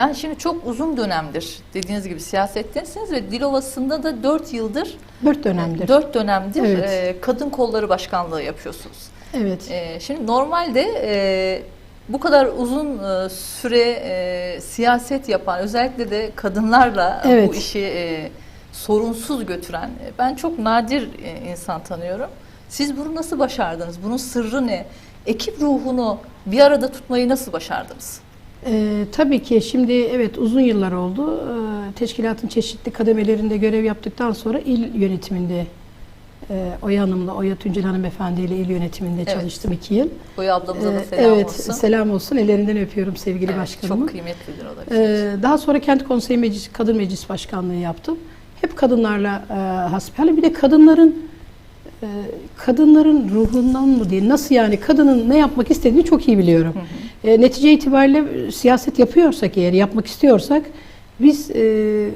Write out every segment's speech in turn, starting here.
Yani şimdi çok uzun dönemdir dediğiniz gibi siyasettesiniz ve Dilovası'nda da 4 yıldır, Dört dönemdir. 4 dönemdir Evet. e, kadın kolları başkanlığı yapıyorsunuz. Evet. E, şimdi normalde e, bu kadar uzun e, süre e, siyaset yapan, özellikle de kadınlarla Evet. bu işi e, sorunsuz götüren, e, ben çok nadir e, insan tanıyorum. Siz bunu nasıl başardınız? Bunun sırrı ne? Ekip ruhunu bir arada tutmayı nasıl başardınız? Ee, tabii ki şimdi evet uzun yıllar oldu. Ee, teşkilatın çeşitli kademelerinde görev yaptıktan sonra il yönetiminde e, Oya Hanım'la, Oya Tüncel Hanımefendi ile il yönetiminde Evet. çalıştım iki yıl. Oya ablamıza da Ee, selam evet, olsun. selam olsun. Ellerinden öpüyorum sevgili Evet, başkanımı. çok kıymetlidir o da. Ee, daha sonra Kent Konseyi Meclis, Kadın Meclis Başkanlığı yaptım. Hep kadınlarla e, hasbihal. Bir de kadınların e, kadınların ruhundan mı diye nasıl yani kadının ne yapmak istediğini çok iyi biliyorum. E, netice itibariyle siyaset yapıyorsak eğer yapmak istiyorsak biz e,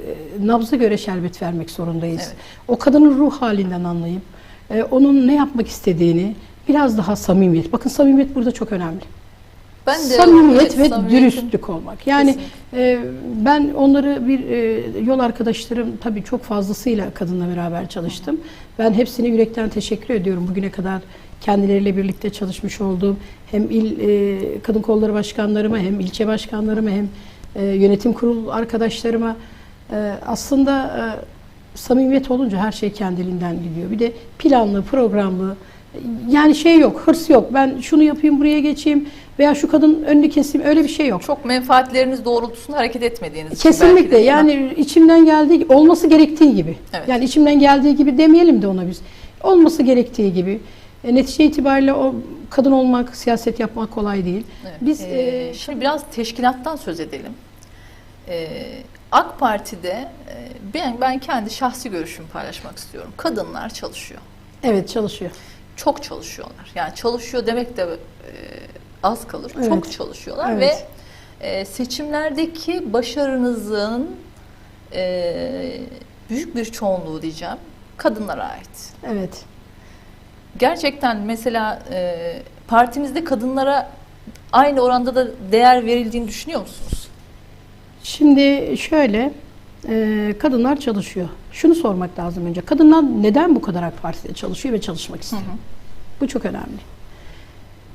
nabza göre şerbet vermek zorundayız. Evet. O kadının ruh halinden anlayıp e, onun ne yapmak istediğini biraz daha samimiyet. Bakın samimiyet burada çok önemli. Ben de samimiyet evet, ve samimiyetin- dürüstlük olmak. Yani e, ben onları bir e, yol arkadaşlarım tabii çok fazlasıyla kadınla beraber çalıştım. Ben hepsine yürekten teşekkür ediyorum bugüne kadar kendileriyle birlikte çalışmış olduğum hem il e, kadın kolları başkanlarıma hem ilçe başkanlarıma hem e, yönetim kurulu arkadaşlarıma e, aslında e, samimiyet olunca her şey kendiliğinden gidiyor. Bir de planlı, programlı yani şey yok, hırs yok. Ben şunu yapayım, buraya geçeyim veya şu kadın önünü keseyim öyle bir şey yok. çok menfaatleriniz doğrultusunda hareket etmediğiniz için belki Kesinlikle de, yani içimden geldiği olması gerektiği gibi. Evet. Yani içimden geldiği gibi demeyelim de ona biz. Olması gerektiği gibi. E, netice itibariyle o kadın olmak, siyaset yapmak kolay değil. Evet. Biz Ee, e, şimdi biraz teşkilattan söz edelim. Ee, AK Parti'de e, ben ben kendi şahsi görüşümü paylaşmak istiyorum. Kadınlar çalışıyor. evet çalışıyor. Çok çalışıyorlar. Yani çalışıyor demek de e, az kalır. Evet. Çok çalışıyorlar Evet. ve e, seçimlerdeki başarınızın e, büyük bir çoğunluğu diyeceğim kadınlara ait. Evet. Gerçekten mesela e, partimizde kadınlara aynı oranda da değer verildiğini düşünüyor musunuz? Şimdi şöyle e, kadınlar çalışıyor. Şunu sormak lazım önce. Kadınlar neden bu kadar AK Parti'de çalışıyor ve çalışmak istiyor? Bu çok önemli.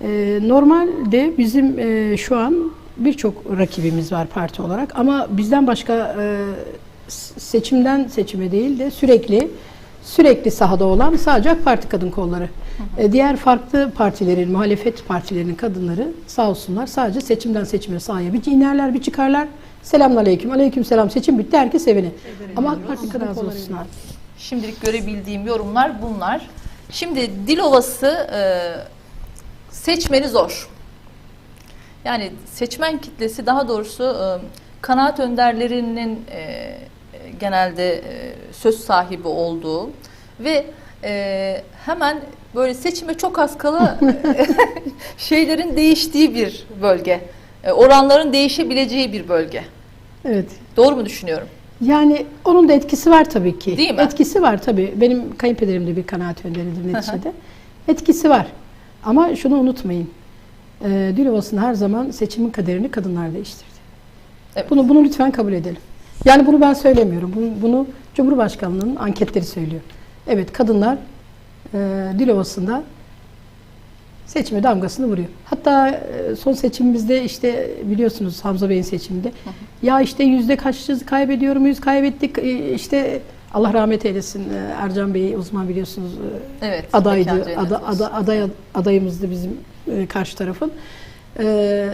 E, normalde bizim e, şu an birçok rakibimiz var parti olarak ama bizden başka e, seçimden seçime değil de sürekli sürekli sahada olan sadece AK Parti kadın kolları. E, diğer farklı partilerin, muhalefet partilerinin kadınları sağ olsunlar sadece seçimden seçime sahaya bir inerler bir çıkarlar. Selamun aleyküm, aleyküm selam seçim bitti herkes evine. Ama AK Parti kadın kolları olsunlar. Şimdilik görebildiğim yorumlar bunlar. Şimdi Dilovası e, seçmeni zor. Yani seçmen kitlesi daha doğrusu e, kanaat önderlerinin e, genelde e, söz sahibi olduğu ve e, hemen böyle seçime çok az kala şeylerin değiştiği bir bölge. E, oranların değişebileceği bir bölge. Evet. Doğru mu düşünüyorum? Yani onun da etkisi var tabii ki. Değil mi? Etkisi var tabii. Benim kayınpederim de bir kanaat önderidir neticede. Etkisi var. Ama şunu unutmayın. Ee, Dilovası'nın her zaman seçimin kaderini kadınlar değiştirdi. Evet. Bunu bunu lütfen kabul edelim. Yani bunu ben söylemiyorum. Bunu, bunu Cumhurbaşkanlığı'nın anketleri söylüyor. Evet kadınlar e, Dilovası'nda seçime damgasını vuruyor. Hatta e, son seçimimizde işte biliyorsunuz Hamza Bey'in seçiminde ya işte yüzde kaççı kaybediyor muyuz kaybettik E, işte Allah rahmet eylesin e, Ercan Bey uzman biliyorsunuz e, Evet. adaydı. Ada, ada, aday, adayımızdı bizim e, karşı tarafın. E,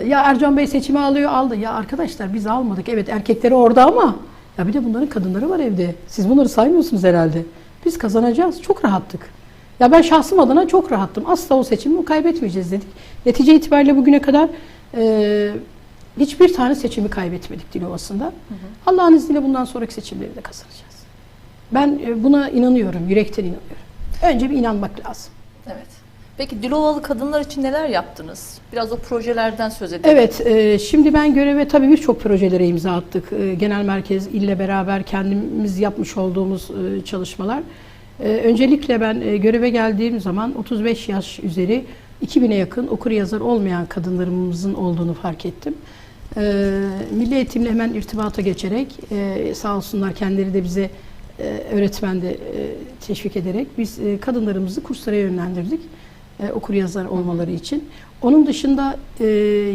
ya Ercan Bey seçimi alıyor aldı. Ya arkadaşlar biz almadık. Evet erkekleri orada ama ya bir de bunların kadınları var evde. Siz bunları saymıyorsunuz herhalde. Biz kazanacağız. Çok rahattık. Ya ben şahsım adına çok rahattım. Asla o seçimi kaybetmeyeceğiz dedik. Netice itibariyle bugüne kadar e, hiçbir tane seçimi kaybetmedik Dilovası'nda. Allah'ın izniyle bundan sonraki seçimleri de kazanacağız. Ben e, buna inanıyorum. Yürekten inanıyorum. Önce bir inanmak lazım. Evet. Peki Dilovalı kadınlar için neler yaptınız? Biraz o projelerden söz edelim. Evet, e, şimdi ben göreve tabii birçok projelere imza attık. E, genel merkez ille beraber kendimiz yapmış olduğumuz e, çalışmalar. E, öncelikle ben e, göreve geldiğim zaman 35 yaş üzeri 2000'e yakın okur yazar olmayan kadınlarımızın olduğunu fark ettim. Ee, Milli Eğitimle hemen irtibata geçerek e, sağ olsunlar kendileri de bize e, öğretmen de e, teşvik ederek biz e, kadınlarımızı kurslara yönlendirdik e, okur yazar olmaları için. Onun dışında e,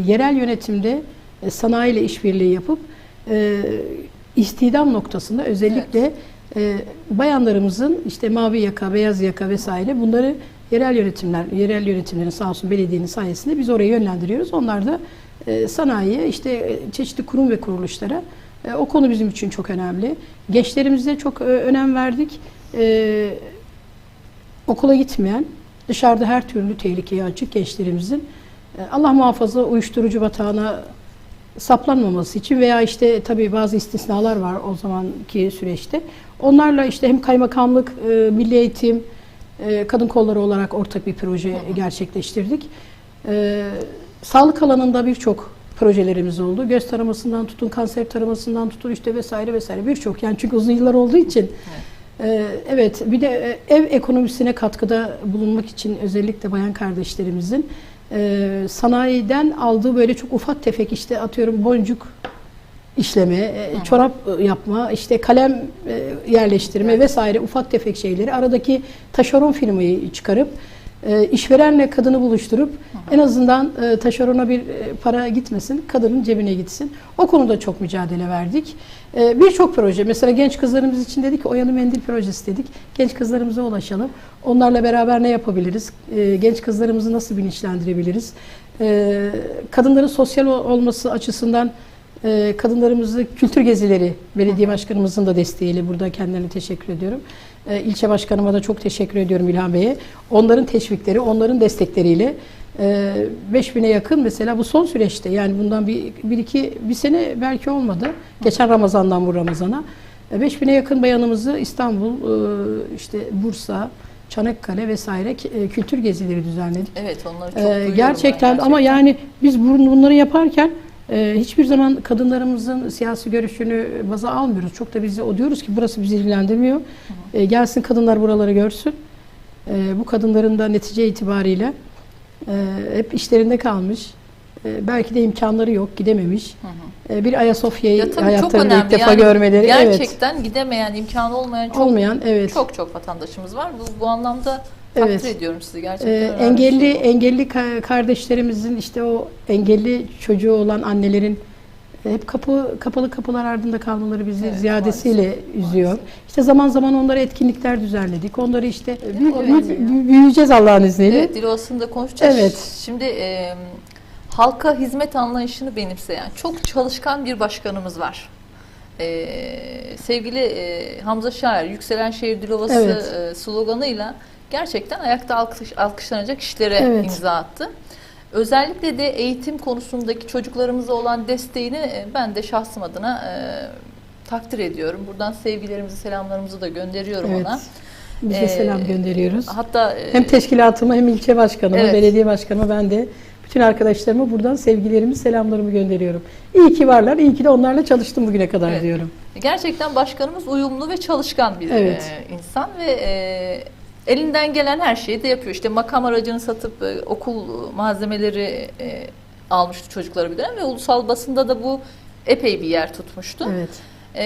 yerel yönetimde e, sanayiyle işbirliği yapıp e, istihdam noktasında özellikle e, bayanlarımızın işte mavi yaka, beyaz yaka vesaire bunları yerel yönetimler, yerel yönetimlerin sağ olsun belediyenin sayesinde biz oraya yönlendiriyoruz. Onlar da e, sanayiye, işte e, çeşitli kurum ve kuruluşlara e, o konu bizim için çok önemli. Gençlerimize çok e, önem verdik. E, okula gitmeyen, dışarıda her türlü tehlikeye açık gençlerimizin e, Allah muhafaza uyuşturucu batağına saplanmaması için veya işte tabii bazı istisnalar var o zamanki süreçte. Onlarla işte hem kaymakamlık, e, milli eğitim, e, kadın kolları olarak ortak bir proje gerçekleştirdik. E, sağlık alanında birçok projelerimiz oldu. Göz taramasından tutun, kanser taramasından tutun işte vesaire vesaire birçok. Yani çünkü uzun yıllar olduğu için. E, evet bir de e, ev ekonomisine katkıda bulunmak için özellikle bayan kardeşlerimizin e, sanayiden aldığı böyle çok ufak tefek işte atıyorum boncuk işleme, e, çorap e, yapma, işte kalem yerleştirme vesaire ufak tefek şeyleri aradaki taşeron firmayı çıkarıp işverenle kadını buluşturup en azından taşerona bir para gitmesin, kadının cebine gitsin. O konuda çok mücadele verdik. E, Birçok proje, mesela genç kızlarımız için dedik ki Oyalı Mendil projesi dedik. Genç kızlarımıza ulaşalım. Onlarla beraber ne yapabiliriz? E, Genç kızlarımızı nasıl bilinçlendirebiliriz? E, Kadınların sosyal ol- olması açısından e, kadınlarımızı kültür gezileri belediye başkanımızın da desteğiyle burada kendilerine teşekkür ediyorum. İlçe başkanıma da çok teşekkür ediyorum İlhan Bey'e. Onların teşvikleri, onların destekleriyle 5000'e yakın mesela bu son süreçte yani bundan bir, bir iki bir sene belki olmadı. Geçen Ramazan'dan bu Ramazan'a. E, 5000'e yakın bayanımızı İstanbul, e, işte Bursa, Çanakkale vesaire e, kültür gezileri düzenledik. Evet onları çok Ee, ben gerçekten ama yani biz bun- bunları yaparken e, hiçbir zaman kadınlarımızın siyasi görüşünü baza almıyoruz. Çok da bizi o diyoruz ki burası bizi ilgilendirmiyor. Gelsin kadınlar buraları görsün. Bu kadınların da netice itibariyle hep işlerinde kalmış. E, belki de imkanları yok, gidememiş. Hı hı. E, bir Ayasofya'yı Ya hayatlarında ilk defa Yani görmeleri. Evet. Gerçekten gidemeyen, imkanı olmayan çok Olmayan, evet. çok çok vatandaşımız var. Bu, bu anlamda takdir Evet. ediyorum sizi gerçekten. Ee, engelli şey bu. engelli ka- kardeşlerimizin işte o engelli çocuğu olan annelerin hep kapı kapalı kapılar ardında kalmaları bizi Evet, ziyadesiyle üzüyor. maalesef. İşte zaman zaman onlara etkinlikler düzenledik. Onları işte büyü- büyü- büyüyeceğiz Allah'ın izniyle. Evet, dil Ovası'nda konuşacağız. Evet. Şimdi e, halka hizmet anlayışını benimseyen çok çalışkan bir başkanımız var. E, sevgili e, Hamza Şair, Yükselen Şehir Dil Ovası Evet. e, sloganıyla gerçekten ayakta alkış, alkışlanacak işlere Evet. imza attı. Özellikle de eğitim konusundaki çocuklarımıza olan desteğini e, ben de şahsım adına e, takdir ediyorum. Buradan sevgilerimizi, selamlarımızı da gönderiyorum Evet. ona. Biz de Ee, selam gönderiyoruz. Hatta e, Hem teşkilatıma hem ilçe başkanıma, Evet. belediye başkanıma ben de bütün arkadaşlarıma buradan sevgilerimi, selamlarımı gönderiyorum. İyi ki varlar, iyi ki de onlarla çalıştım bugüne kadar Evet. diyorum. Gerçekten başkanımız uyumlu ve çalışkan bir Evet. e, insan ve elinden gelen her şeyi de yapıyor. İşte makam aracını satıp e, okul malzemeleri e, almıştı çocuklara bir dönem ve ulusal basında da bu epey bir yer tutmuştu. Evet. E,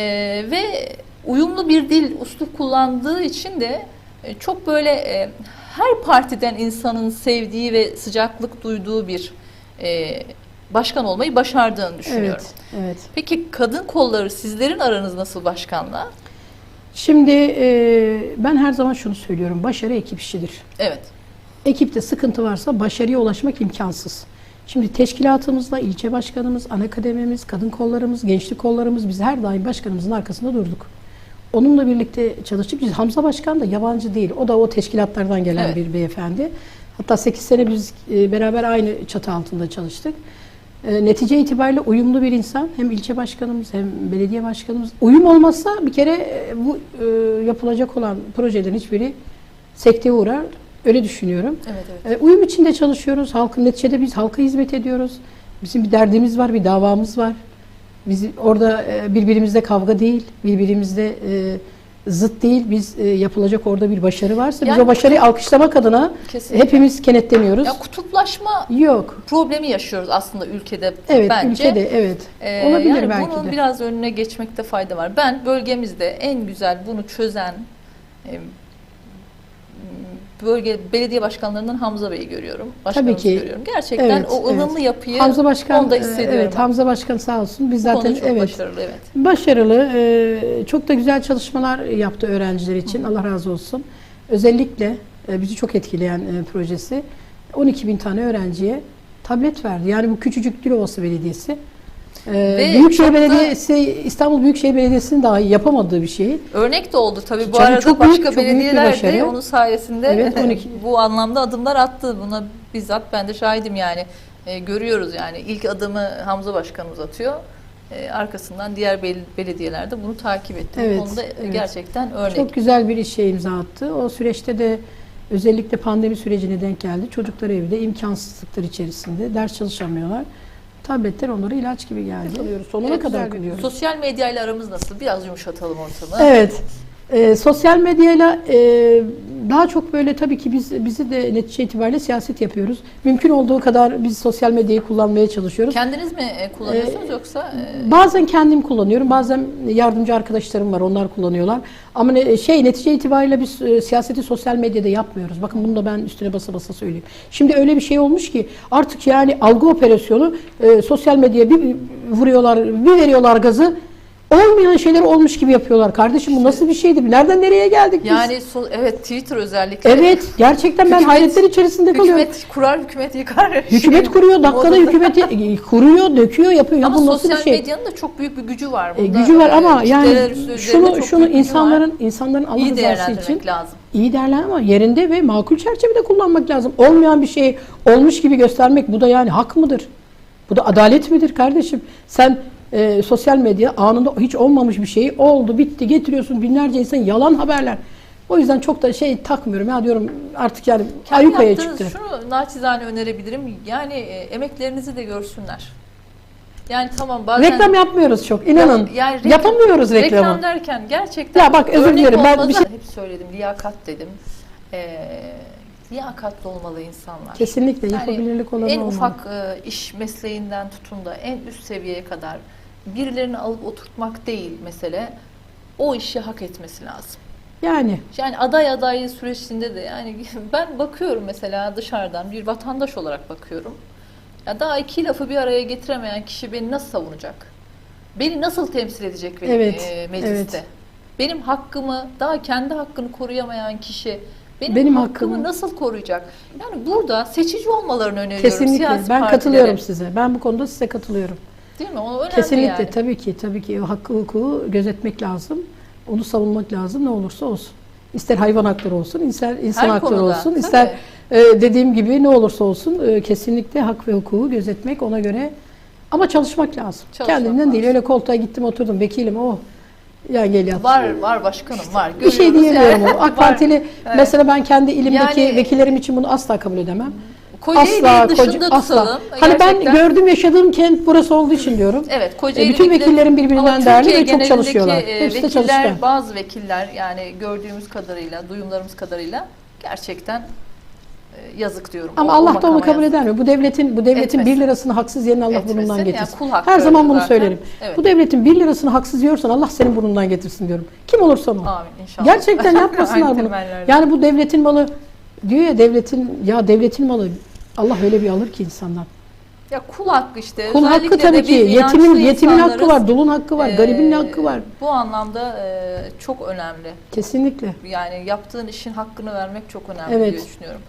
ve uyumlu bir dil, usluk kullandığı için de e, çok böyle e, her partiden insanın sevdiği ve sıcaklık duyduğu bir e, başkan olmayı başardığını düşünüyorum. Evet. Evet. Peki kadın kolları sizlerin aranız nasıl başkanla? Şimdi e, ben her zaman şunu söylüyorum. Başarı ekip işidir. Evet. Ekipte sıkıntı varsa başarıya ulaşmak imkansız. Şimdi teşkilatımızla ilçe başkanımız, ana kadememiz, kadın kollarımız, gençlik kollarımız biz her daim başkanımızın arkasında durduk. Onunla birlikte çalıştık. Biz Hamza Başkan da yabancı değil. O da o teşkilatlardan gelen Evet. bir beyefendi. Hatta 8 sene biz e, beraber aynı çatı altında çalıştık. E, netice itibariyle uyumlu bir insan. Hem ilçe başkanımız hem belediye başkanımız. Uyum olmazsa bir kere e, bu e, yapılacak olan projelerin hiçbiri sekteye uğrar. Öyle düşünüyorum. Evet evet. E, uyum içinde çalışıyoruz. Halkın neticede biz halka hizmet ediyoruz. Bizim bir derdimiz var, bir davamız var. Biz orada e, birbirimizle kavga değil, birbirimizle e, zıt değil. Biz e, yapılacak orada bir başarı varsa Yani biz o başarıyı alkışlamak adına Kesinlikle. hepimiz kenetleniyoruz. Ya kutuplaşma Yok. problemi yaşıyoruz aslında ülkede Evet, bence. ülkede evet. Ee, Olabilir yani belki bunun de. biraz önüne geçmekte fayda var. Ben bölgemizde en güzel bunu çözen e, bölge belediye başkanlarından Hamza Bey'i görüyorum. Başkanımızı ki. görüyorum. Gerçekten Evet, o ılımlı evet. yapıyı Hamza Başkan, onda e, hissediyorum. evet Hamza Başkan sağ olsun. Biz Bu zaten çok evet başarılı evet. başarılı, e, çok da güzel çalışmalar yaptı öğrenciler için. Allah razı olsun. Özellikle e, bizi çok etkileyen e, projesi 12 bin tane öğrenciye tablet verdi. Yani bu küçücük Dilovası Belediyesi. E, Ve Büyükşehir çok da- Belediyesi, İstanbul Büyükşehir Belediyesi'nin dahi yapamadığı bir şey. Örnek de oldu tabii. Bu Tabii arada çok büyük- başka çok büyük belediyeler de başarı. onun sayesinde Evet, 12 bu anlamda adımlar attı. Buna bizzat ben de şahidim yani. E, görüyoruz yani. İlk adımı Hamza Başkanımız atıyor. E, arkasından diğer bel- belediyeler de bunu takip etti. Evet, Bu konuda evet. gerçekten örnek. Çok güzel bir işe imza attı. O süreçte de özellikle pandemi sürecine denk geldi. Çocuklar evde imkansızlıklar içerisinde ders çalışamıyorlar. Tabletler onlara ilaç gibi geldi. Alıyoruz. Sonuna Evet, kadar kılıyoruz. Sosyal medyayla aramız nasıl? Biraz yumuşatalım ortamı. Evet. Ee, sosyal medyayla e, daha çok böyle tabii ki biz bizi de netice itibariyle siyaset yapıyoruz. Mümkün olduğu kadar biz sosyal medyayı kullanmaya çalışıyoruz. Kendiniz mi e, kullanıyorsunuz yoksa e, Bazen kendim kullanıyorum, bazen yardımcı arkadaşlarım var, onlar kullanıyorlar. Ama ne- şey netice itibariyle biz e, siyaseti sosyal medyada yapmıyoruz. Bakın bunu da ben üstüne basa basa söyleyeyim. Şimdi öyle bir şey olmuş ki artık yani algı operasyonu e, sosyal medyaya bir vuruyorlar, bir veriyorlar gazı. Olmayan şeyler olmuş gibi yapıyorlar. Kardeşim bu nasıl bir şeydi? Nereden nereye geldik biz? yani so- evet Twitter özellikle Evet, gerçekten ben Hükümet- hayretler içerisinde kalıyorum. hükümet kurar hükümet yıkar. Hükümet kuruyor, dakikada Modada. hükümeti e, kuruyor, döküyor, yapıyor. Ya Ama bu nasıl bir şey? medyanın da çok büyük bir gücü var. E, Bunda, gücü var e, ama kitleler yani şunu şunu gücü var. insanların insanların Allah iyi rızası için lazım. iyi değerlendirmek ama yerinde ve makul çerçevede kullanmak lazım. Olmayan bir şey olmuş gibi göstermek bu da yani hak mıdır? Bu da adalet midir kardeşim? Sen e, sosyal medya anında hiç olmamış bir şeyi oldu, bitti, getiriyorsun binlerce insan yalan haberler. O yüzden çok da şey takmıyorum ya diyorum artık yani Kendi yaptığınız çıktı. şunu naçizane önerebilirim. Yani e, emeklerinizi de görsünler. Yani tamam bazen Reklam yapmıyoruz çok inanın. Yani reklam- Yapamıyoruz reklamı. Reklam derken gerçekten Ya bak, özür dilerim, ben bir şey- hep söyledim liyakat dedim. Ee, liyakatlı olmalı insanlar. Kesinlikle Yani yapabilirlik olanı en olmalı. ufak e, iş mesleğinden tutun da en üst seviyeye kadar birilerini alıp oturtmak değil mesele. O işi hak etmesi lazım. Yani Yani aday adaylığı sürecinde de yani ben bakıyorum mesela dışarıdan bir vatandaş olarak bakıyorum. Ya daha iki lafı bir araya getiremeyen kişi beni nasıl savunacak? Beni nasıl temsil edecek benim, Evet, e, mecliste? evet. Benim hakkımı, daha kendi hakkını koruyamayan kişi benim, Benim hakkımı, hakkımı- nasıl koruyacak? Yani burada seçici olmalarını öneriyorum kesinlikle ben partilere. katılıyorum size. Ben bu konuda size katılıyorum. Değil mi? O önemli Kesinlikle yani. tabii ki tabii ki hakkı hukuku gözetmek lazım. Onu savunmak lazım ne olursa olsun. İster hayvan hakları olsun, ister insan Her hakları konuda, olsun, tabii. ister e, dediğim gibi ne olursa olsun e, kesinlikle hak ve hukuku gözetmek ona göre ama çalışmak lazım. Çalışmak Kendimden değil lazım. öyle koltuğa gittim oturdum vekilim oh ya gel yat. Var var başkanım var. Bir şey diyemiyorum yani. o. AK. Partili Evet. mesela ben kendi ilimdeki Yani- vekillerim için bunu asla kabul edemem. Kocaeli'nin asla dışında koca- tutalım. asla. Hani ben gördüm yaşadığım kent burası olduğu için diyorum. Evet, Kocaeli E, bütün vekilleri- vekillerin birbirinden değerli ve çok çalışıyorlar. e, Hepsi de vekiller, çalışkan. bazı vekiller yani gördüğümüz kadarıyla, duyumlarımız kadarıyla gerçekten e, yazık diyorum. Ama O- o Allah da onu kabul yazık. eder mi? Bu devletin bu devletin Etmesin. 1 lirasını haksız yerine Allah Etmesin. burnundan Yani getirsin. hakkı Her zaman bunu zaten. söylerim. Evet. Bu devletin 1 lirasını haksız yiyorsan Allah senin burnundan getirsin diyorum. Kim olursa o. Amin inşallah. Gerçekten yapmasınlar bunu. Yani bu devletin malı diyor ya devletin ya devletin malı Allah öyle bir alır ki insandan. Ya kul hakkı işte. Kul hakkı Özellikle tabii de ki. Yetimin yetimin hakkı var, dulun hakkı var, Ee, garibin hakkı var. Bu anlamda e, çok önemli. Kesinlikle. Yani yaptığın işin hakkını vermek çok önemli Evet. diye düşünüyorum.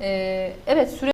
E, evet süre